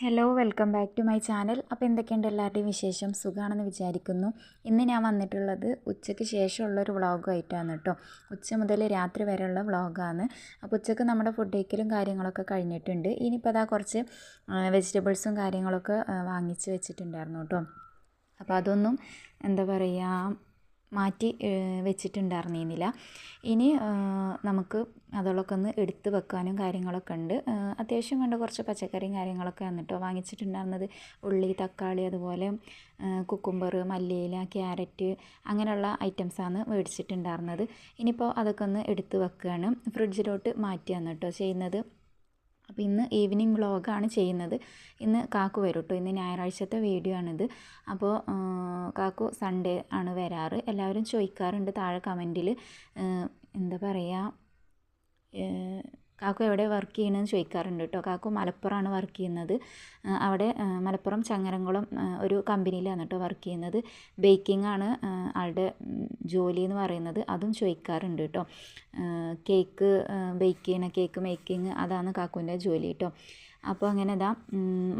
Hello welcome back to my channel അപ്പോൾ എന്തൊക്കെയുണ്ട് എല്ലാവരുടെയും വിശേഷം? സുഖമാണെന്ന് വിചാരിക്കുന്നു. ഇന്ന് ഞാൻ വന്നിട്ടുള്ളത് ഉച്ചയ്ക്ക് ശേഷമുള്ളൊരു വ്ളോഗായിട്ടാണ് കേട്ടോ ഉച്ച മുതൽ രാത്രി വരെയുള്ള വ്ളോഗാണ്. അപ്പോൾ ഉച്ചയ്ക്ക് നമ്മുടെ ഫുഡ് കഴിക്കലും കാര്യങ്ങളൊക്കെ കഴിഞ്ഞിട്ടുണ്ട്. ഇനിയിപ്പോൾ അതാ കുറച്ച് വെജിറ്റബിൾസും കാര്യങ്ങളൊക്കെ വാങ്ങിച്ച് വെച്ചിട്ടുണ്ടായിരുന്നു കേട്ടോ അപ്പോൾ അതൊന്നും എന്താ പറയുക മാറ്റി വെച്ചിട്ടുണ്ടായിരുന്നില്ല. ഇനി നമുക്ക് അതുകളൊക്കെ ഒന്ന് എടുത്ത് വെക്കാനും കാര്യങ്ങളൊക്കെ ഉണ്ട്. അത്യാവശ്യം വേണ്ട കുറച്ച് പച്ചക്കറിയും കാര്യങ്ങളൊക്കെ വന്നിട്ടോ. വാങ്ങിച്ചിട്ടുണ്ടായിരുന്നത് ഉള്ളി തക്കാളി അതുപോലെ കുക്കുംബർ മല്ലിയില ക്യാരറ്റ് അങ്ങനെയുള്ള ഐറ്റംസാണ് മേടിച്ചിട്ടുണ്ടായിരുന്നത്. ഇനിയിപ്പോൾ അതൊക്കെ ഒന്ന് എടുത്ത് വെക്കുകയാണ് ഫ്രിഡ്ജിലോട്ട് മാറ്റിയാണ് കേട്ടോ ചെയ്യുന്നത്. അപ്പോൾ ഇന്ന് ഈവനിങ് വ്ളോഗാണ് ചെയ്യുന്നത്. ഇന്ന് കാക്കു വരും കേട്ടോ ഇന്ന് ഞായറാഴ്ചത്തെ വീഡിയോ ആണിത്. അപ്പോൾ കാക്കു സൺഡേ ആണ് വരാറ്. എല്ലാവരും ചോദിക്കാറുണ്ട് താഴെ കമന്റിൽ എന്താ പറയുക കാക്കു എവിടെ വർക്ക് ചെയ്യണമെന്ന് ചോദിക്കാറുണ്ട് കേട്ടോ കാക്കു മലപ്പുറമാണ് വർക്ക് ചെയ്യുന്നത്. അവിടെ മലപ്പുറം ചങ്ങരംകുളം ഒരു കമ്പനിയിലാണ് കേട്ടോ വർക്ക് ചെയ്യുന്നത്. ബേക്കിംഗ് ആണ് ആളുടെ ജോലി എന്ന് പറയുന്നത്. അതും ചോദിക്കാറുണ്ട് കേട്ടോ കേക്ക് ബേക്ക് ചെയ്യണ കേക്ക് മേക്കിംഗ് അതാണ് കാക്കുവിന്റെ ജോലി കേട്ടോ അപ്പോൾ അങ്ങനെ ഇതാ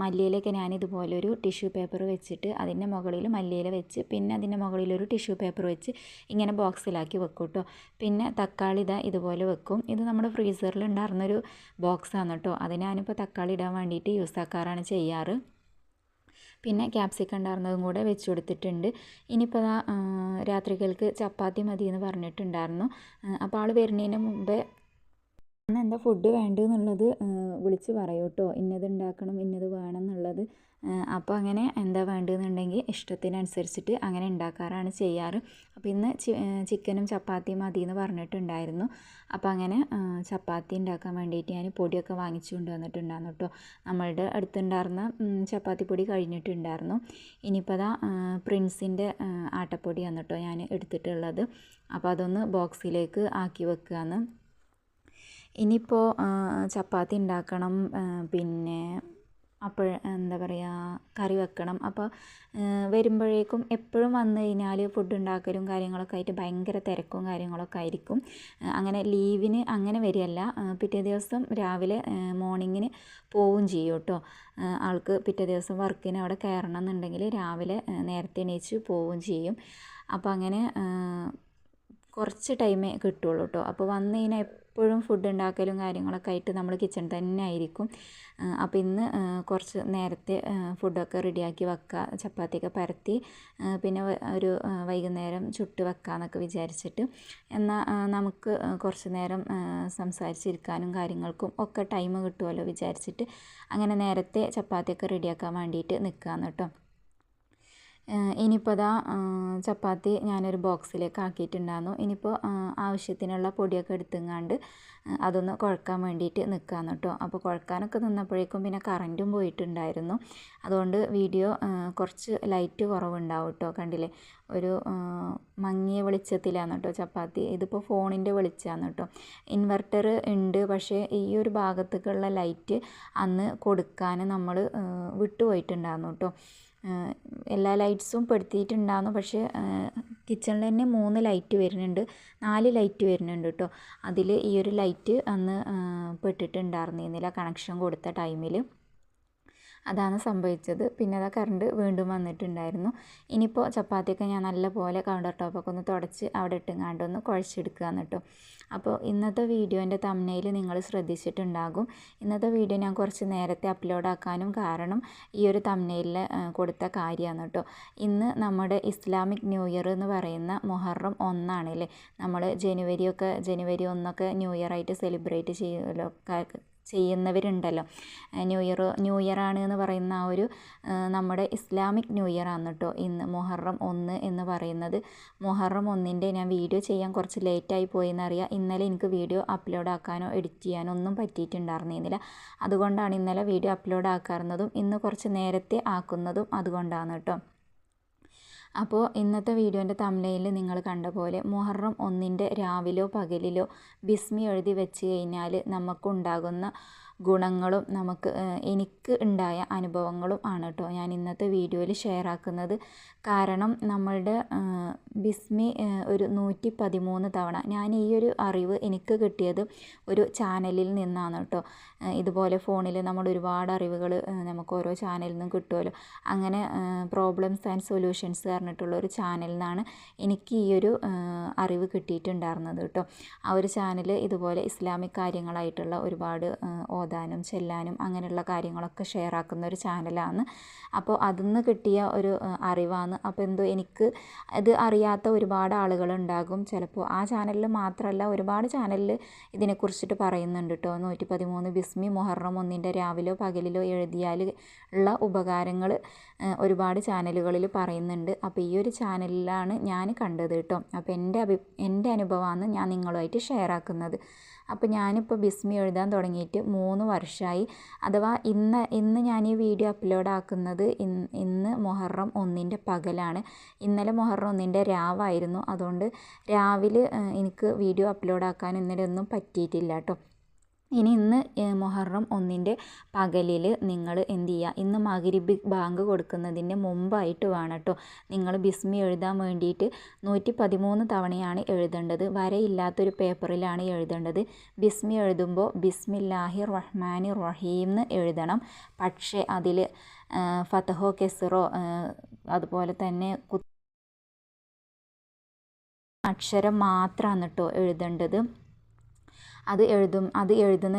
മല്ലിയിലേക്ക് ഇതുപോലെ ഒരു ടിഷ്യൂ പേപ്പർ വെച്ചിട്ട് അതിന്റെ മുകളിൽ മല്ലിയില വെച്ച് പിന്നെ അതിന്റെ മുകളിലൊരു ടിഷ്യൂ പേപ്പർ വെച്ച് ഇങ്ങനെ ബോക്സിലാക്കി വെക്കും കേട്ടോ പിന്നെ തക്കാളി ഇതാ ഇതുപോലെ വെക്കും. ഇത് നമ്മുടെ ഫ്രീസറിൽ ഉണ്ടായിരുന്നൊരു ബോക്സാണ് കേട്ടോ അത് ഞാനിപ്പോൾ തക്കാളി ഇടാൻ വേണ്ടിയിട്ട് യൂസ് ആക്കാറാണ് ചെയ്യാറ്. പിന്നെ ക്യാപ്സിക്കം ഉണ്ടായിരുന്നതും കൂടെ വെച്ച് കൊടുത്തിട്ടുണ്ട്. ഇനിയിപ്പോൾ രാത്രികൾക്ക് ചപ്പാത്തി മതി എന്ന് പറഞ്ഞിട്ടുണ്ടായിരുന്നു അപ്പോൾ ആൾ വരുന്നതിന് മുമ്പേ അന്ന് എന്താ ഫുഡ് വേണ്ടതെന്നുള്ളത് വിളിച്ച് പറയൂ കേട്ടോ ഇന്നത് ഉണ്ടാക്കണം ഇന്നത് വേണം എന്നുള്ളത് അപ്പോൾ അങ്ങനെ എന്താ വേണ്ടതെന്നുണ്ടെങ്കിൽ ഇഷ്ടത്തിനനുസരിച്ചിട്ട് അങ്ങനെ ഉണ്ടാക്കാറാണ് ചെയ്യാറ്. അപ്പോൾ ഇന്ന് ചിക്കനും ചപ്പാത്തിയും മതി എന്ന് പറഞ്ഞിട്ടുണ്ടായിരുന്നു. അപ്പോൾ അങ്ങനെ ചപ്പാത്തി ഉണ്ടാക്കാൻ വേണ്ടിയിട്ട് ഞാൻ പൊടിയൊക്കെ വാങ്ങിച്ചു കൊണ്ടുവന്നിട്ടുണ്ടായിരുന്നു കേട്ടോ നമ്മളുടെ അടുത്തുണ്ടായിരുന്ന ചപ്പാത്തി പൊടി കഴിഞ്ഞിട്ടുണ്ടായിരുന്നു. ഇനിയിപ്പോൾ അതാ പ്രിൻസിന്റെ ആട്ടപ്പൊടിയാണ് കേട്ടോ ഞാൻ എടുത്തിട്ടുള്ളത്. അപ്പോൾ അതൊന്ന് ബോക്സിലേക്ക് ആക്കി വെക്കുകയാണ് ഇനിയിപ്പോൾ ചപ്പാത്തി ഉണ്ടാക്കണം പിന്നെ അപ്പോൾ എന്താ പറയുക കറി വെക്കണം. അപ്പോൾ വരുമ്പോഴേക്കും എപ്പോഴും വന്നു കഴിഞ്ഞാൽ ഫുഡ് ഉണ്ടാക്കലും കാര്യങ്ങളൊക്കെ ആയിട്ട് ഭയങ്കര തിരക്കും കാര്യങ്ങളൊക്കെ ആയിരിക്കും. അങ്ങനെ ലീവിന് അങ്ങനെ വരികയല്ല. പിറ്റേ ദിവസം രാവിലെ മോർണിങ്ങിന് പോവും ചെയ്യും കേട്ടോ ആൾക്ക് പിറ്റേ ദിവസം വർക്കിന് അവിടെ കയറണം എന്നുണ്ടെങ്കിൽ രാവിലെ നേരത്തെ എണീച്ച് പോവുകയും ചെയ്യും. അപ്പോൾ അങ്ങനെ കുറച്ച് ടൈമേ കിട്ടുള്ളൂ കേട്ടോ അപ്പോൾ വന്നു കഴിഞ്ഞാൽ എപ്പോഴും ഫുഡ് ഉണ്ടാക്കലും കാര്യങ്ങളൊക്കെ ആയിട്ട് നമ്മൾ കിച്ചൺ തന്നെ ആയിരിക്കും. അപ്പോൾ ഇന്ന് കുറച്ച് നേരത്തെ ഫുഡൊക്കെ റെഡിയാക്കി വെക്കുക ചപ്പാത്തിയൊക്കെ പരത്തി പിന്നെ ഒരു വൈകുന്നേരം ചുട്ട് വെക്കാമെന്നൊക്കെ വിചാരിച്ചിട്ട് എന്നാൽ നമുക്ക് കുറച്ച് നേരം സംസാരിച്ചിരിക്കാനും കാര്യങ്ങൾക്കും ഒക്കെ ടൈം കിട്ടുമല്ലോ വിചാരിച്ചിട്ട് അങ്ങനെ നേരത്തെ ചപ്പാത്തിയൊക്കെ റെഡിയാക്കാൻ വേണ്ടിയിട്ട് നിൽക്കുകയാണ് കേട്ടോ. ഇനിയിപ്പോൾ അതാ ചപ്പാത്തി ഞാനൊരു ബോക്സിലേക്ക് ആക്കിയിട്ടുണ്ടായിരുന്നു ഇനിയിപ്പോൾ ആവശ്യത്തിനുള്ള പൊടിയൊക്കെ എടുത്തുങ്ങാണ്ട് അതൊന്ന് കുഴക്കാൻ വേണ്ടിയിട്ട് നിൽക്കാന്ന് കേട്ടോ അപ്പോൾ കുഴക്കാനൊക്കെ നിന്നപ്പോഴേക്കും പിന്നെ കറന്റും പോയിട്ടുണ്ടായിരുന്നു. അതുകൊണ്ട് വീഡിയോ കുറച്ച് ലൈറ്റ് കുറവുണ്ടാവും കേട്ടോ കണ്ടില്ലേ? ഒരു മങ്ങിയ വെളിച്ചത്തിലാണ് കേട്ടോ ചപ്പാത്തി. ഇതിപ്പോൾ ഫോണിന്റെ വെളിച്ചമാണ് കേട്ടോ ഇൻവെർട്ടർ ഉണ്ട് പക്ഷേ ഈ ഒരു ഭാഗത്തേക്കുള്ള ലൈറ്റ് അന്ന് കൊടുക്കാൻ നമ്മൾ വിട്ടുപോയിട്ടുണ്ടായിരുന്നു കേട്ടോ എല്ലാ ലൈറ്റ്സും പെടുത്തിയിട്ടുണ്ടായിരുന്നു പക്ഷേ കിച്ചണിൽ തന്നെ മൂന്ന് ലൈറ്റ് വരുന്നുണ്ട്. നാല് ലൈറ്റ് വരുന്നുണ്ട് കേട്ടോ. അതിൽ ഈ ഒരു ലൈറ്റ് അന്ന് പെട്ടിട്ടുണ്ടായിരുന്നില്ല കണക്ഷൻ കൊടുത്ത ടൈമിൽ അതാണ് സംഭവിച്ചത്. പിന്നെ അതാ കറണ്ട് വീണ്ടും വന്നിട്ടുണ്ടായിരുന്നു. ഇനിയിപ്പോൾ ചപ്പാത്തിയൊക്കെ ഞാൻ നല്ലപോലെ കൗണ്ടർ ടോപ്പൊക്കെ ഒന്ന് തുടച്ച് അവിടെ ഇട്ടുങ്ങാണ്ട് ഒന്ന് കുഴച്ചെടുക്കുക എന്നിട്ടും അപ്പോൾ ഇന്നത്തെ വീഡിയോന്റെ തമ്മനയിൽ നിങ്ങൾ ശ്രദ്ധിച്ചിട്ടുണ്ടാകും. ഇന്നത്തെ വീഡിയോ ഞാൻ കുറച്ച് നേരത്തെ അപ്ലോഡ് ആക്കാനും കാരണം ഈ ഒരു തമ്മനയിൽ കൊടുത്ത കാര്യമാണ് കേട്ടോ. ഇന്ന് നമ്മുടെ ഇസ്ലാമിക് ന്യൂ ഇയർ എന്ന് പറയുന്ന മൊഹറം ഒന്നാണല്ലേ നമ്മൾ ജനുവരിയൊക്കെ ജനുവരി ഒന്നൊക്കെ ന്യൂ ഇയർ ആയിട്ട് സെലിബ്രേറ്റ് ചെയ്യുമല്ലോ ക- ചെയ്യുന്നവരുണ്ടല്ലോ. ന്യൂ ഇയർ ന്യൂ ഇയർ ആണ് എന്ന് പറയുന്ന ആ ഒരു നമ്മുടെ ഇസ്ലാമിക് ന്യൂ ഇയർ ആണ് കേട്ടോ ഇന്ന് മുഹറം ഒന്ന് എന്ന് പറയുന്നത്. മുഹറം ഒന്നിന്റെ ഞാൻ വീഡിയോ ചെയ്യാൻ കുറച്ച് ലേറ്റായി പോയി എന്നറിയാം ഇന്നലെ എനിക്ക് വീഡിയോ അപ്ലോഡ് ആക്കാനോ എഡിറ്റ് ചെയ്യാനോ ഒന്നും പറ്റിയിട്ടുണ്ടായിരുന്നില്ല. അതുകൊണ്ടാണ് ഇന്നലെ വീഡിയോ അപ്ലോഡ് ആക്കാറുന്നതും ഇന്ന് കുറച്ച് നേരത്തെ ആക്കുന്നതും അതുകൊണ്ടാണ് കേട്ടോ. അപ്പോൾ ഇന്നത്തെ വീഡിയോന്റെ തമ്മിലയിൽ നിങ്ങൾ കണ്ട പോലെ മുഹറം ഒന്നിന്റെ രാവിലോ പകലിലോ ബിസ്മി എഴുതി വെച്ച് കഴിഞ്ഞാൽ നമുക്കുണ്ടാകുന്ന ഗുണങ്ങളും നമുക്ക് എനിക്ക് ഉണ്ടായ അനുഭവങ്ങളും ആണ് കേട്ടോ ഞാൻ ഇന്നത്തെ വീഡിയോയിൽ ഷെയർ ആക്കുന്നത്. കാരണം നമ്മളുടെ ബിസ്മി ഒരു നൂറ്റി പതിമൂന്ന് തവണ ഞാൻ ഈ ഒരു അറിവ് എനിക്ക് കിട്ടിയത് ഒരു ചാനലിൽ നിന്നാണ് കേട്ടോ. ഇതുപോലെ ഫോണിൽ നമ്മൾ ഒരുപാട് അറിവുകൾ നമുക്ക് ഓരോ ചാനലിൽ നിന്നും കിട്ടുമല്ലോ അങ്ങനെ പ്രോബ്ലംസ് ആൻഡ് സൊല്യൂഷൻസ് പറഞ്ഞിട്ടുള്ള ഒരു ചാനലിൽ നിന്നാണ് എനിക്ക് ഈ ഒരു അറിവ് കിട്ടിയിട്ടുണ്ടായിരുന്നത് കേട്ടോ. ആ ഒരു ചാനൽ ഇതുപോലെ ഇസ്ലാമിക് കാര്യങ്ങളായിട്ടുള്ള ഒരുപാട് ഓതാനും ചെല്ലാനും അങ്ങനെയുള്ള കാര്യങ്ങളൊക്കെ ഷെയർ ആക്കുന്ന ഒരു ചാനലാണ്. അപ്പോൾ അതിൽ നിന്ന് കിട്ടിയ ഒരു അറിവാണ്. അപ്പോൾ എന്തോ എനിക്ക് ഇത് അറിയാത്ത ഒരുപാട് ആളുകളുണ്ടാകും. ചിലപ്പോൾ ആ ചാനലിൽ മാത്രമല്ല ഒരുപാട് ചാനലിൽ ഇതിനെക്കുറിച്ചിട്ട് പറയുന്നുണ്ട് കേട്ടോ. നൂറ്റി പതിമൂന്ന് ബിസ്മി മൊഹറം ഒന്നിന്റെ രാവിലോ പകലിലോ എഴുതിയാൽ ഉള്ള ഉപകാരങ്ങൾ ഒരുപാട് ചാനലുകളിൽ പറയുന്നുണ്ട്. അപ്പോൾ ഈ ഒരു ചാനലിലാണ് ഞാൻ കണ്ടത് കേട്ടോ. അപ്പോൾ എന്റെ അഭി എന്റെ അനുഭവമാണ് ഞാൻ നിങ്ങളുമായിട്ട് ഷെയർ ആക്കുന്നത് അപ്പോൾ ഞാനിപ്പോൾ ബിസ്മി എഴുതാൻ തുടങ്ങിയിട്ട് മൂന്ന് വർഷമായി അഥവാ ഇന്ന് ഇന്ന് ഞാൻ ഈ വീഡിയോ അപ്ലോഡ് ആക്കുന്നത് ഇന്ന് മൊഹറം ഒന്നിന്റെ പകലാണ്. ഇന്നലെ മൊഹറം ഒന്നിന്റെ രാവായിരുന്നു. അതുകൊണ്ട് രാവിലെ എനിക്ക് വീഡിയോ അപ്ലോഡ് ആക്കാൻ ഇന്നലെ ഒന്നും പറ്റിയിട്ടില്ല കേട്ടോ ഇനി ഇന്ന് മുഹറം ഒന്നിന്റെ പകലിൽ നിങ്ങൾ എന്ത് ചെയ്യുക? ഇന്ന് മഗ്രിബ് ബാങ്ക് കൊടുക്കുന്നതിന് മുമ്പായിട്ട് വേണം കേട്ടോ. നിങ്ങൾ ബിസ്മി എഴുതാൻ വേണ്ടിയിട്ട് നൂറ്റി പതിമൂന്ന് തവണയാണ് എഴുതേണ്ടത്. വരയില്ലാത്തൊരു പേപ്പറിലാണ് എഴുതേണ്ടത്. ബിസ്മി എഴുതുമ്പോൾ ബിസ്മില്ലാഹി റഹ്മാനി റഹീം എഴുതണം. പക്ഷേ അതിൽ ഫതഹോ കെസറോ അതുപോലെ തന്നെ അക്ഷരം മാത്രമാണ് കേട്ടോ എഴുതേണ്ടത്. അത് എഴുതും അത് എഴുതുന്ന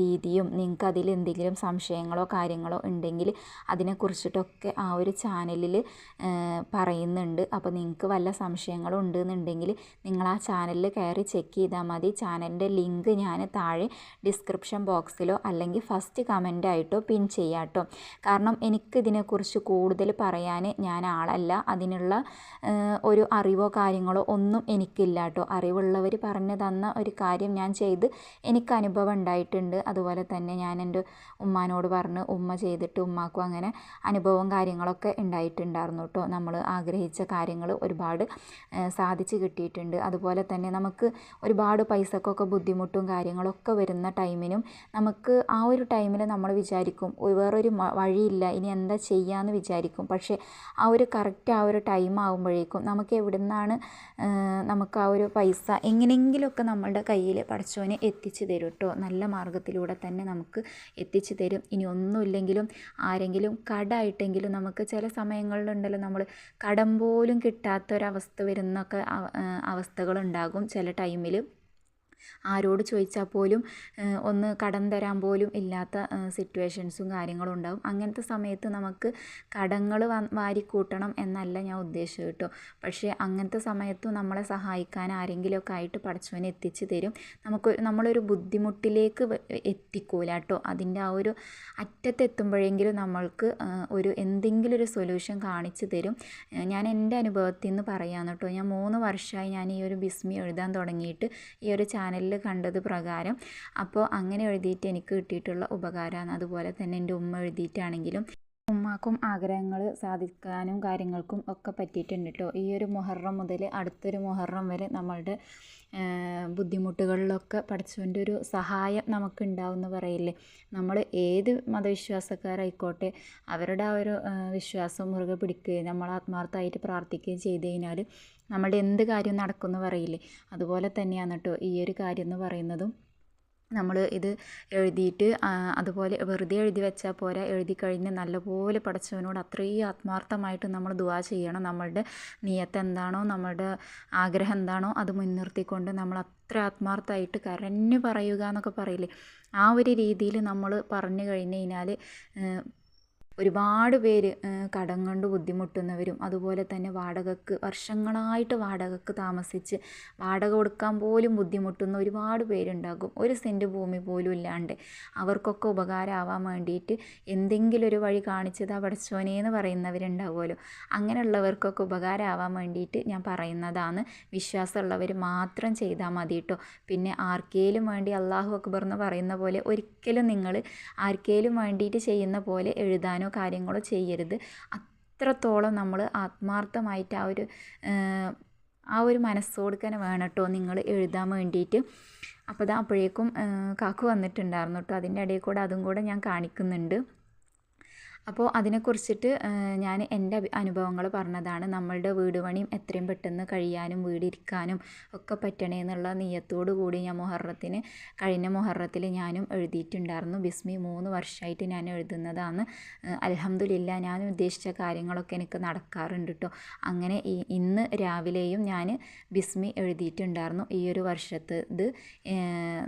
രീതിയും നിങ്ങൾക്ക് അതിൽ എന്തെങ്കിലും സംശയങ്ങളോ കാര്യങ്ങളോ ഉണ്ടെങ്കിൽ അതിനെക്കുറിച്ചിട്ടൊക്കെ ആ ഒരു ചാനലിൽ പറയുന്നുണ്ട്. അപ്പോൾ നിങ്ങൾക്ക് വല്ല സംശയങ്ങളും ഉണ്ടെന്നുണ്ടെങ്കിൽ നിങ്ങൾ ആ ചാനലിൽ കയറി ചെക്ക് ചെയ്താൽ മതി. ചാനലിന്റെ ലിങ്ക് ഞാൻ താഴെ ഡിസ്ക്രിപ്ഷൻ ബോക്സിലോ അല്ലെങ്കിൽ ഫസ്റ്റ് കമന്റ് ആയിട്ടോ പിൻ ചെയ്യാട്ടോ കാരണം എനിക്കിതിനെക്കുറിച്ച് കൂടുതൽ പറയാൻ ഞാൻ ആളല്ല. അതിനുള്ള ഒരു അറിവോ കാര്യങ്ങളോ ഒന്നും എനിക്കില്ല കേട്ടോ. അറിവുള്ളവർ പറഞ്ഞു തന്ന ഒരു കാര്യം ഞാൻ ചെയ്ത് എനിക്ക് അനുഭവം ഉണ്ടായിട്ടുണ്ട്. അതുപോലെ തന്നെ ഞാൻ എന്റെ ഉമ്മാനോട് പറഞ്ഞ് ഉമ്മ ചെയ്തിട്ട് ഉമ്മാക്കും അങ്ങനെ അനുഭവവും കാര്യങ്ങളൊക്കെ ഉണ്ടായിട്ടുണ്ടായിരുന്നു കേട്ടോ. നമ്മൾ ആഗ്രഹിച്ച കാര്യങ്ങൾ ഒരുപാട് സാധിച്ച് കിട്ടിയിട്ടുണ്ട്. അതുപോലെ തന്നെ നമുക്ക് ഒരുപാട് പൈസക്കൊക്കെ ബുദ്ധിമുട്ടും കാര്യങ്ങളൊക്കെ വരുന്ന ടൈമിനും നമുക്ക് ആ ഒരു ടൈമിൽ നമ്മൾ വിചാരിക്കും വേറൊരു വഴിയില്ല. ഇനി എന്താ ചെയ്യാമെന്ന് വിചാരിക്കും. പക്ഷേ ആ ഒരു കറക്റ്റ് ആ ഒരു ടൈം ആകുമ്പോഴേക്കും നമുക്ക് എവിടെ നിന്നാണ് നമുക്ക് ആ ഒരു പൈസ എങ്ങനെയെങ്കിലുമൊക്കെ നമ്മളുടെ കയ്യിൽ പഠിച്ചോനെ എത്തിച്ചു തരും കേട്ടോ. നല്ല മാർഗത്തിലൂടെ തന്നെ നമുക്ക് എത്തിച്ചു തരും. ഇനി ഒന്നുമില്ലെങ്കിലും ആരെങ്കിലും കടമായിട്ടെങ്കിലും നമുക്ക് ചില സമയങ്ങളിലുണ്ടല്ലോ നമ്മൾ കടം പോലും കിട്ടാത്തൊരവസ്ഥ വരുന്നൊക്കെ അവസ്ഥകളുണ്ടാകും ചില ടൈമിൽ ആരോട് ചോദിച്ചാൽ പോലും ഒന്ന് കടം തരാൻ പോലും ഇല്ലാത്ത സിറ്റുവേഷൻസും കാര്യങ്ങളും ഉണ്ടാകും അങ്ങനത്തെ സമയത്ത് നമുക്ക് കടങ്ങൾ വാരിക്കൂട്ടണം എന്നല്ല ഞാൻ ഉദ്ദേശിച്ചത് കേട്ടോ. പക്ഷേ അങ്ങനത്തെ സമയത്തും നമ്മളെ സഹായിക്കാൻ ആരെങ്കിലുമൊക്കെ ആയിട്ട് പഠിച്ചവനെ എത്തിച്ചു തരും. നമുക്ക് നമ്മളൊരു ബുദ്ധിമുട്ടിലേക്ക് എത്തിക്കൂല കേട്ടോ. അതിന്റെ ആ ഒരു അറ്റത്തെത്തുമ്പോഴെങ്കിലും നമ്മൾക്ക് ഒരു എന്തെങ്കിലും ഒരു സൊല്യൂഷൻ കാണിച്ചു തരും. ഞാൻ എന്റെ അനുഭവത്തിൽ നിന്ന് പറയാമെന്ന് കേട്ടോ. ഞാൻ മൂന്ന് വർഷമായി ഞാൻ ഈ ഒരു ബിസ്മി എഴുതാൻ തുടങ്ങിയിട്ട് ഈ ഒരു ചാനലിൽ കണ്ടത് പ്രകാരം. അപ്പോൾ അങ്ങനെ എഴുതിയിട്ട് എനിക്ക് കിട്ടിയിട്ടുള്ള ഉപകാരമാണ് അതുപോലെ തന്നെ എന്റെ ഉമ്മ എഴുതിയിട്ടാണെങ്കിലും ഉമ്മാക്കും ആഗ്രഹങ്ങൾ സാധിക്കാനും കാര്യങ്ങൾക്കും ഒക്കെ പറ്റിയിട്ടുണ്ട് കേട്ടോ ഈ ഒരു മുഹറം മുതൽ അടുത്തൊരു മുഹറം വരെ നമ്മളുടെ ബുദ്ധിമുട്ടുകളിലൊക്കെ പഠിച്ചവന്റെ ഒരു സഹായം നമുക്ക് ഉണ്ടാവുമെന്ന് പറയില്ലേ? നമ്മൾ ഏത് മതവിശ്വാസക്കാരായിക്കോട്ടെ അവരുടെ ആ ഒരു വിശ്വാസം മുറുകെ പിടിക്കുകയും നമ്മൾ ആത്മാർത്ഥമായിട്ട് പ്രാർത്ഥിക്കുകയും ചെയ്ത് കഴിഞ്ഞാൽ നമ്മുടെ എന്ത് കാര്യം നടക്കുമെന്ന് പറയില്ലേ? അതുപോലെ തന്നെയാണ് കേട്ടോ ഈ ഒരു കാര്യം എന്ന് പറയുന്നതും. നമ്മൾ ഇത് എഴുതിയിട്ട് അതുപോലെ വെറുതെ എഴുതി വെച്ചാൽ പോരാ എഴുതി കഴിഞ്ഞ് നല്ലപോലെ പഠിച്ചവനോട് അത്രയും ആത്മാർത്ഥമായിട്ട് നമ്മൾ ദുവാ ചെയ്യണം. നമ്മളുടെ നിയത്ത് എന്താണോ നമ്മളുടെ ആഗ്രഹം എന്താണോ അത് മുൻനിർത്തിക്കൊണ്ട് നമ്മൾ അത്ര ആത്മാർത്ഥമായിട്ട് കരഞ്ഞു പറയുക എന്നൊക്കെ പറയില്ലേ? ആ ഒരു രീതിയിൽ നമ്മൾ പറഞ്ഞു കഴിഞ്ഞ് കഴിഞ്ഞാൽ ഒരുപാട് പേര് കടം കൊണ്ട് ബുദ്ധിമുട്ടുന്നവരും അതുപോലെ തന്നെ വാടകയ്ക്ക് വർഷങ്ങളായിട്ട് വാടകയ്ക്ക് താമസിച്ച് വാടക കൊടുക്കാൻ പോലും ബുദ്ധിമുട്ടുന്ന ഒരുപാട് പേരുണ്ടാകും. ഒരു സെന്റ് ഭൂമി പോലും ഇല്ലാണ്ട് അവർക്കൊക്കെ ഉപകാരമാവാൻ വേണ്ടിയിട്ട് എന്തെങ്കിലും ഒരു വഴി കാണിച്ചത് പഠിച്ചോനെ എന്ന് പറയുന്നവരുണ്ടാവുമല്ലോ. അങ്ങനെയുള്ളവർക്കൊക്കെ ഉപകാരമാവാൻ വേണ്ടിയിട്ട് ഞാൻ പറയുന്നതാണ്. വിശ്വാസമുള്ളവർ മാത്രം ചെയ്താൽ മതി കേട്ടോ പിന്നെ ആർക്കേലും വേണ്ടി അള്ളാഹു അക്ബർ എന്ന് പറയുന്ന പോലെ ഒരിക്കലും നിങ്ങൾ ആർക്കേലും വേണ്ടിയിട്ട് ചെയ്യുന്ന പോലെ എഴുതാൻ ചെയ്യാനോ കാര്യങ്ങളോ ചെയ്യരുത്. അത്രത്തോളം നമ്മൾ ആത്മാർത്ഥമായിട്ട് ആ ഒരു ആ ഒരു മനസ്സോട് തന്നെ വേണം കേട്ടോ നിങ്ങൾ എഴുതാൻ വേണ്ടിയിട്ട്. അപ്പോൾ ഇതാ അപ്പോഴേക്കും കാക്കു വന്നിട്ടുണ്ടായിരുന്നു കേട്ടോ. അതിന്റെ ഇടയിൽ കൂടെ അതും കൂടെ ഞാൻ കാണിക്കുന്നുണ്ട്. അപ്പോൾ അതിനെക്കുറിച്ചിട്ട് ഞാൻ എന്റെ അനുഭവങ്ങൾ പറഞ്ഞതാണ്. നമ്മളുടെ വീട് പണിയും എത്രയും പെട്ടെന്ന് കഴിയാനും വീടിരിക്കാനും ഒക്കെ പറ്റണേ എന്നുള്ള നീയത്തോടു കൂടി ഞാൻ മുഹറത്തിന് കഴിഞ്ഞ മുഹറത്തിൽ ഞാനും എഴുതിയിട്ടുണ്ടായിരുന്നു. ബിസ്മി മൂന്ന് വർഷമായിട്ട് ഞാൻ എഴുതുന്നതാണ്. അലഹമ്മദില്ല ഞാൻ ഉദ്ദേശിച്ച കാര്യങ്ങളൊക്കെ എനിക്ക് നടക്കാറുണ്ട് കേട്ടോ അങ്ങനെ ഇന്ന് രാവിലെയും ഞാൻ ബിസ്മി എഴുതിയിട്ടുണ്ടായിരുന്നു. ഈ ഒരു വർഷത്ത് ഇത്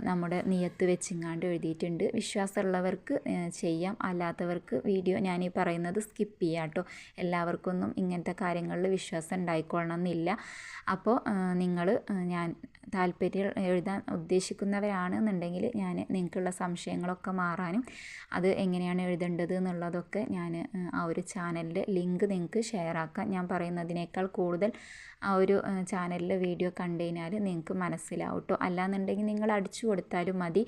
നമ്മുടെ നിയത്ത് വെച്ചിങ്ങാണ്ട് എഴുതിയിട്ടുണ്ട്. വിശ്വാസമുള്ളവർക്ക് ചെയ്യാം. അല്ലാത്തവർക്ക് വീഡിയോ ഞാൻ ഈ പറയുന്നത് സ്കിപ്പ് ചെയ്യാം കേട്ടോ. എല്ലാവർക്കൊന്നും ഇങ്ങനത്തെ കാര്യങ്ങളിൽ വിശ്വാസം ഉണ്ടായിക്കൊള്ളണം എന്നില്ല അപ്പോൾ നിങ്ങൾ ഞാൻ താല്പര്യം എഴുതാൻ ഉദ്ദേശിക്കുന്നവരാണെന്നുണ്ടെങ്കിൽ ഞാൻ നിങ്ങൾക്കുള്ള സംശയങ്ങളൊക്കെ മാറാനും അത് എങ്ങനെയാണ് എഴുതേണ്ടത് എന്നുള്ളതൊക്കെ ഞാൻ ആ ഒരു ചാനലിന്റെ ലിങ്ക് നിങ്ങൾക്ക് ഷെയർ ആക്കാം. ഞാൻ പറയുന്നതിനേക്കാൾ കൂടുതൽ ആ ഒരു ചാനലിലെ വീഡിയോ കണ്ടു കഴിഞ്ഞാൽ നിങ്ങൾക്ക് മനസ്സിലാവും കേട്ടോ. അല്ലാന്നുണ്ടെങ്കിൽ നിങ്ങൾ അടിച്ചു കൊടുത്താലും മതി.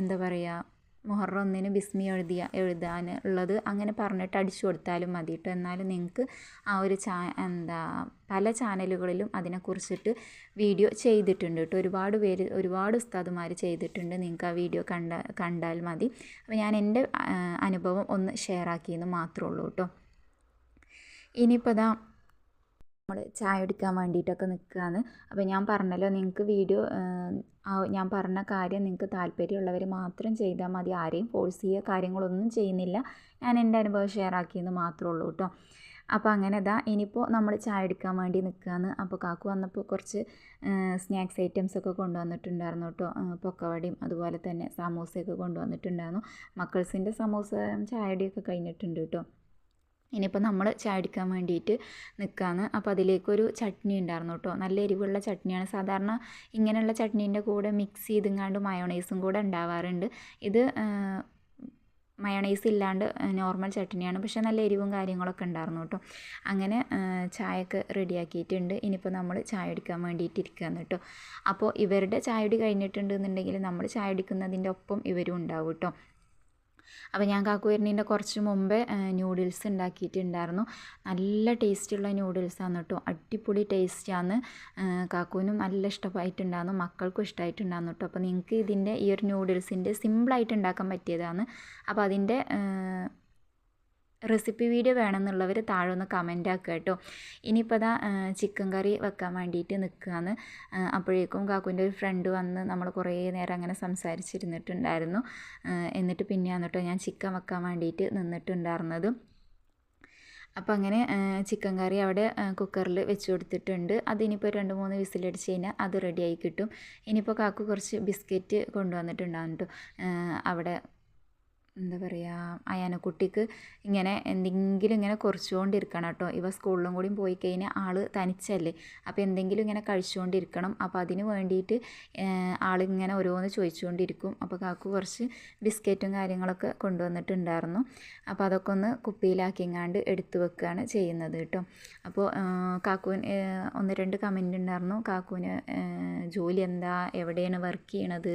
എന്താ പറയുക മുഹറം ഒന്നിന് ബിസ്മി എഴുതിയ എഴുതാൻ ഉള്ളത് അങ്ങനെ പറഞ്ഞിട്ട് അടിച്ചു കൊടുത്താലും മതി കേട്ടോ എന്നാലും നിങ്ങൾക്ക് ആ ഒരു ചാ എന്താ പല ചാനലുകളിലും അതിനെക്കുറിച്ചിട്ട് വീഡിയോ ചെയ്തിട്ടുണ്ട് കേട്ടോ ഒരുപാട് പേര് ഒരുപാട് ഉസ്താദുമാർ ചെയ്തിട്ടുണ്ട് നിങ്ങൾക്ക് ആ വീഡിയോ കണ്ട കണ്ടാൽ മതി. അപ്പോൾ ഞാൻ എന്റെ അനുഭവം ഒന്ന് ഷെയർ ആക്കിയെന്ന് മാത്രമേ ഉള്ളൂ കേട്ടോ ഇനിയിപ്പോൾ ചായ കുടിക്കാൻ വേണ്ടിയിട്ടൊക്കെ നിൽക്കുകയാണ് അപ്പോൾ ഞാൻ പറഞ്ഞല്ലോ നിങ്ങൾക്ക് വീഡിയോ ഞാൻ പറഞ്ഞ കാര്യം നിങ്ങൾക്ക് താല്പര്യമുള്ളവർ മാത്രം ചെയ്താൽ മതി. ആരെയും ഫോഴ്സ് ചെയ്യുക കാര്യങ്ങളൊന്നും ചെയ്യുന്നില്ല. ഞാൻ എന്റെ അനുഭവം ഷെയർ ആക്കിയെന്ന് മാത്രമേ ഉള്ളൂ കേട്ടോ അപ്പോൾ അങ്ങനെ ഇതാ ഇനിയിപ്പോൾ നമ്മൾ ചായ എടുക്കാൻ വേണ്ടി നിൽക്കുകയാണ് അപ്പോൾ കാക്കു വന്നപ്പോൾ കുറച്ച് സ്നാക്സ് ഐറ്റംസ് ഒക്കെ കൊണ്ടുവന്നിട്ടുണ്ടായിരുന്നു കേട്ടോ പൊക്കവടിയും അതുപോലെ തന്നെ സമൂസയൊക്കെ കൊണ്ടുവന്നിട്ടുണ്ടായിരുന്നു. മക്കൾസിന്റെ സമൂസ ചായടിയൊക്കെ കഴിഞ്ഞിട്ടുണ്ട് കേട്ടോ ഇനിയിപ്പോൾ നമ്മൾ ചായടിക്കാൻ വേണ്ടിയിട്ട് നിൽക്കുകയാണ് അപ്പോൾ അതിലേക്കൊരു ചട്നി ഉണ്ടായിരുന്നു കേട്ടോ നല്ല എരിവുള്ള ചട്നിയാണ്. സാധാരണ ഇങ്ങനെയുള്ള ചട്നീന്റെ കൂടെ മിക്സ് ചെയ്തെങ്ങാണ്ട് മയോണൈസും കൂടെ ഉണ്ടാവാറുണ്ട്. ഇത് മയോണൈസ് ഇല്ലാണ്ട് നോർമൽ ചട്നിയാണ്. പക്ഷേ നല്ല എരിവും കാര്യങ്ങളൊക്കെ ഉണ്ടായിരുന്നു കേട്ടോ അങ്ങനെ ചായയൊക്കെ റെഡിയാക്കിയിട്ടുണ്ട്. ഇനിയിപ്പോൾ നമ്മൾ ചായ എടുക്കാൻ വേണ്ടിയിട്ട് ഇരിക്കുകയാണ് കേട്ടോ അപ്പോൾ ഇവരുടെ ചായ കുടി കഴിഞ്ഞിട്ടുണ്ടെന്നുണ്ടെങ്കിൽ നമ്മൾ ചായ എടുക്കുന്നതിന്റെ ഒപ്പം ഇവരും ഉണ്ടാവും കേട്ടോ അപ്പോൾ ഞാൻ കാക്കുവരണീന്റെ കുറച്ച് മുമ്പേ ന്യൂഡിൽസ് ഉണ്ടാക്കിയിട്ടുണ്ടായിരുന്നു. നല്ല ടേസ്റ്റുള്ള ന്യൂഡിൽസാണ് കേട്ടോ. അടിപൊളി ടേസ്റ്റാണ് കാക്കുവിനും നല്ല ഇഷ്ടമായിട്ടുണ്ടായിരുന്നു. മക്കൾക്കും ഇഷ്ടമായിട്ടുണ്ടായിരുന്നു കേട്ടോ. അപ്പോൾ നിങ്ങൾക്ക് ഇതിന്റെ ഈ ഒരു ന്യൂഡിൽസിന്റെ സിമ്പിളായിട്ട് ഉണ്ടാക്കാൻ പറ്റിയതാണ് അപ്പോൾ അതിന്റെ റെസിപ്പി വീഡിയോ വേണമെന്നുള്ളവർ താഴെ ഒന്ന് കമന്റ് ആക്കുക കേട്ടോ. ഇനിയിപ്പോൾ അതാ ചിക്കൻ കറി വെക്കാൻ വേണ്ടിയിട്ട് നിൽക്കുകയാണ് അപ്പോഴേക്കും കാക്കുവിന്റെ ഒരു ഫ്രണ്ട് വന്ന് നമ്മൾ കുറേ നേരം അങ്ങനെ സംസാരിച്ചിരുന്നിട്ടുണ്ടായിരുന്നു. എന്നിട്ട് പിന്നെയാണ് കേട്ടോ ഞാൻ ചിക്കൻ വെക്കാൻ വേണ്ടിയിട്ട് നിന്നിട്ടുണ്ടായിരുന്നത്. അപ്പോൾ അങ്ങനെ ചിക്കൻ കറി അവിടെ കുക്കറിൽ വെച്ച് കൊടുത്തിട്ടുണ്ട്. അതിനിപ്പോൾ രണ്ട് മൂന്ന് വിസിലടിച്ച് കഴിഞ്ഞാൽ അത് റെഡിയായി കിട്ടും. ഇനിയിപ്പോൾ കാക്കു കുറച്ച് ബിസ്ക്കറ്റ് കൊണ്ടുവന്നിട്ടുണ്ടാകും കേട്ടോ അവിടെ എന്താ പറയുക അയാനക്കുട്ടിക്ക് ഇങ്ങനെ എന്തെങ്കിലും ഇങ്ങനെ കുറച്ചുകൊണ്ടിരിക്കണം കേട്ടോ. ഇവ സ്കൂളിലും കൂടി പോയി കഴിഞ്ഞാൽ ആൾ തനിച്ചല്ലേ. അപ്പോൾ എന്തെങ്കിലും ഇങ്ങനെ കഴിച്ചുകൊണ്ടിരിക്കണം. അപ്പോൾ അതിന് വേണ്ടിയിട്ട് ആളിങ്ങനെ ഓരോന്ന് ചോദിച്ചുകൊണ്ടിരിക്കും. അപ്പോൾ കാക്കു കുറച്ച് ബിസ്ക്കറ്റും കാര്യങ്ങളൊക്കെ കൊണ്ടുവന്നിട്ടുണ്ടായിരുന്നു. അപ്പോൾ അതൊക്കെ ഒന്ന് കുപ്പിയിലാക്കിങ്ങാണ്ട് എടുത്തു വെക്കുകയാണ് ചെയ്യുന്നത് കേട്ടോ. അപ്പോൾ കാക്കുവിന് ഒന്ന് രണ്ട് കമന്റ് ഉണ്ടായിരുന്നു. കാക്കുവിന് ജോലി എന്താ? എവിടെയാണ് വർക്ക് ചെയ്യണത്?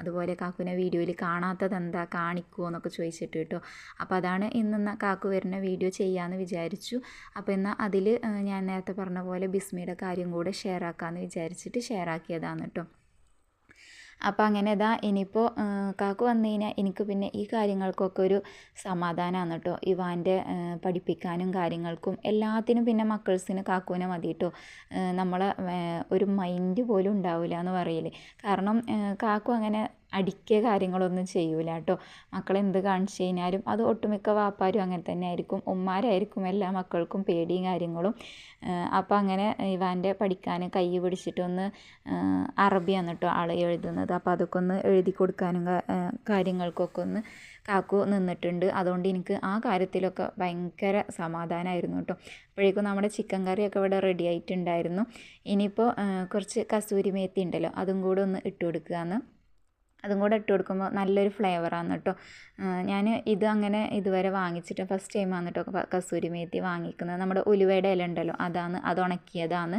അതുപോലെ കാക്കുവിനെ വീഡിയോയിൽ കാണാത്തത് എന്താ? കാണിക്കുമോ എന്നൊക്കെ ചോദിച്ചിട്ട് കേട്ടോ. അപ്പോൾ അതാണ് ഇന്ന് കാക്കു വരുന്ന വീഡിയോ ചെയ്യാമെന്ന് വിചാരിച്ചു. അപ്പോൾ എന്നാൽ അതിൽ ഞാൻ നേരത്തെ പറഞ്ഞ പോലെ ബിസ്മിയുടെ കാര്യം കൂടെ ഷെയർ ആക്കാമെന്ന് വിചാരിച്ചിട്ട് ഷെയർ ആക്കിയതാണ് കേട്ടോ. അപ്പോൾ അങ്ങനെ ഇതാ ഇനിയിപ്പോൾ കാക്കു വന്നു കഴിഞ്ഞാൽ എനിക്ക് പിന്നെ ഈ കാര്യങ്ങൾക്കൊക്കെ ഒരു സമാധാനമാണ് കേട്ടോ. ഇവാന്റെ പഠിപ്പിക്കാനും കാര്യങ്ങൾക്കും എല്ലാത്തിനും പിന്നെ മക്കൾസിന് കാക്കുവിനെ മതി കേട്ടോ. നമ്മളെ ഒരു മൈൻഡ് പോലും ഉണ്ടാവില്ല എന്ന് പറയില്ലേ കാരണം കാക്കു അങ്ങനെ അടിക്കുക കാര്യങ്ങളൊന്നും ചെയ്യൂല കേട്ടോ. മക്കൾ എന്ത് കാണിച്ചു കഴിഞ്ഞാലും അത് ഒട്ടുമിക്ക വാപ്പാരും അങ്ങനെ തന്നെ ആയിരിക്കും ഉമ്മാരായിരിക്കും എല്ലാ മക്കൾക്കും പേടിയും കാര്യങ്ങളും. അപ്പോൾ അങ്ങനെ ഇവാന്റെ പഠിക്കാൻ കൈ പിടിച്ചിട്ടൊന്ന് അറബിയാണ് കേട്ടോ ആൾ എഴുതുന്നത്. അപ്പോൾ അതൊക്കെ ഒന്ന് എഴുതി കൊടുക്കാനും കാര്യങ്ങൾക്കൊക്കെ ഒന്ന് കാക്കു നിന്നിട്ടുണ്ട്. അതുകൊണ്ട് എനിക്ക് ആ കാര്യത്തിലൊക്കെ ഭയങ്കര സമാധാനമായിരുന്നു കേട്ടോ. അപ്പോഴേക്കും നമ്മുടെ ചിക്കൻ കറിയൊക്കെ ഇവിടെ റെഡി ആയിട്ടുണ്ടായിരുന്നു. ഇനിയിപ്പോൾ കുറച്ച് കസൂരി മേത്തി ഉണ്ടല്ലോ അതും കൂടെ ഒന്ന് ഇട്ട് കൊടുക്കുകയെന്ന് അതും കൂടെ ഇട്ട് കൊടുക്കുമ്പോൾ നല്ലൊരു ഫ്ലേവറാണ് കേട്ടോ ഞാൻ ഇത് അങ്ങനെ ഇതുവരെ വാങ്ങിച്ചിട്ട് ഫസ്റ്റ് ടൈമാണ് കേട്ടോ കസൂരി മേത്തി വാങ്ങിക്കുന്നത്. നമ്മുടെ ഉലുവയുടെ ഇല ഉണ്ടല്ലോ അതാണ് അത് ഉണക്കിയതാണ്.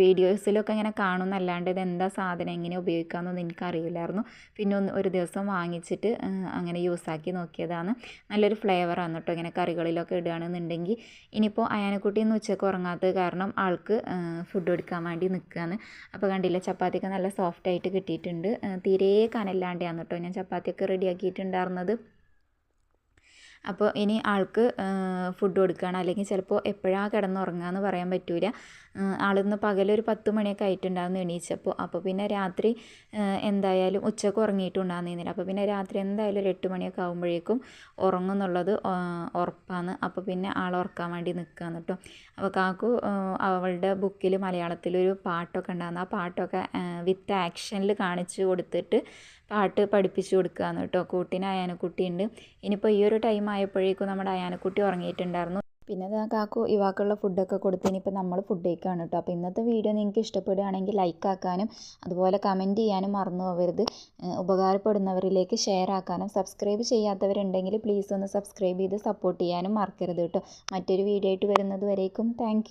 വീഡിയോസിലൊക്കെ ഇങ്ങനെ കാണുന്നല്ലാണ്ട് ഇത് എന്താ സാധനം എങ്ങനെ ഉപയോഗിക്കാമെന്നൊന്നും എനിക്കറിയില്ലായിരുന്നു. പിന്നെ ഒന്ന് ഒരു ദിവസം വാങ്ങിച്ചിട്ട് അങ്ങനെ യൂസാക്കി നോക്കിയതാണ്. നല്ലൊരു ഫ്ലേവറാണ് കേട്ടോ ഇങ്ങനെ കറികളിലൊക്കെ ഇടുകയാണെന്നുണ്ടെങ്കിൽ. ഇനിയിപ്പോൾ അയാനക്കുട്ടി ഇന്ന് ഉച്ചയ്ക്ക് ഉറങ്ങാത്തത് കാരണം ആൾക്ക് ഫുഡ് കൊടുക്കാൻ വേണ്ടി നിൽക്കുകയാണ് അപ്പോൾ കണ്ടില്ല ചപ്പാത്തിയൊക്കെ നല്ല സോഫ്റ്റ് ആയിട്ട് കിട്ടിയിട്ടുണ്ട്. തീരെ കനല്ലാണ്ടാണ് കേട്ടോ ഞാൻ ചപ്പാത്തിയൊക്കെ റെഡിയാക്കിയിട്ടുണ്ടായിരുന്നത്. അപ്പോൾ ഇനി ആൾക്ക് ഫുഡ് കൊടുക്കുകയാണ് അല്ലെങ്കിൽ ചിലപ്പോൾ എപ്പോഴാണ് കിടന്നുറങ്ങുക എന്ന് പറയാൻ പറ്റില്ല ആളിന്ന് പകലൊരു പത്ത് മണിയൊക്കെ ആയിട്ടുണ്ടായിരുന്നു എണീച്ചപ്പോൾ അപ്പോൾ പിന്നെ രാത്രി എന്തായാലും ഉച്ചയ്ക്ക് ഉറങ്ങിയിട്ടുണ്ടാകുന്നില്ല അപ്പോൾ പിന്നെ രാത്രി എന്തായാലും ഒരു എട്ട് മണിയൊക്കെ ആകുമ്പോഴേക്കും ഉറങ്ങും എന്നുള്ളത് ഉറപ്പാണ്. അപ്പോൾ പിന്നെ ആൾ ഉറക്കാൻ വേണ്ടി നിൽക്കുകയാണ് കേട്ടോ അപ്പോൾ കാക്കു അവളുടെ ബുക്കിൽ മലയാളത്തിലൊരു പാട്ടൊക്കെ ഉണ്ടായിരുന്നു. ആ പാട്ടൊക്കെ വിത്ത് ആക്ഷനിൽ കാണിച്ചു കൊടുത്തിട്ട് പാട്ട് പഠിപ്പിച്ചു കൊടുക്കുകയാണ് കേട്ടോ കൂട്ടിന് അയാനക്കുട്ടിയുണ്ട്. ഇനിയിപ്പോൾ ഈ ഒരു ടൈം ആയപ്പോഴേക്കും നമ്മുടെ അയാനക്കുട്ടി ഉറങ്ങിയിട്ടുണ്ടായിരുന്നു. പിന്നെ ആ കാക്കു ഇവാക്കുള്ള ഫുഡൊക്കെ കൊടുത്ത് ഇനിയിപ്പോൾ നമ്മൾ ഫുഡ് കഴിക്കുകയാണ് കേട്ടോ. അപ്പോൾ ഇന്നത്തെ വീഡിയോ നിങ്ങൾക്ക് ഇഷ്ടപ്പെടുകയാണെങ്കിൽ ലൈക്ക് ആക്കാനും അതുപോലെ കമന്റ് ചെയ്യാനും മറന്നു പോകരുത്. ഉപകാരപ്പെടുന്നവരിലേക്ക് ഷെയർ ആക്കാനും സബ്സ്ക്രൈബ് ചെയ്യാത്തവരുണ്ടെങ്കിൽ പ്ലീസ് ഒന്ന് സബ്സ്ക്രൈബ് ചെയ്ത് സപ്പോർട്ട് ചെയ്യാനും മറക്കരുത് കേട്ടോ. മറ്റൊരു വീഡിയോ ആയിട്ട് വരുന്നത് വരേക്കും. താങ്ക്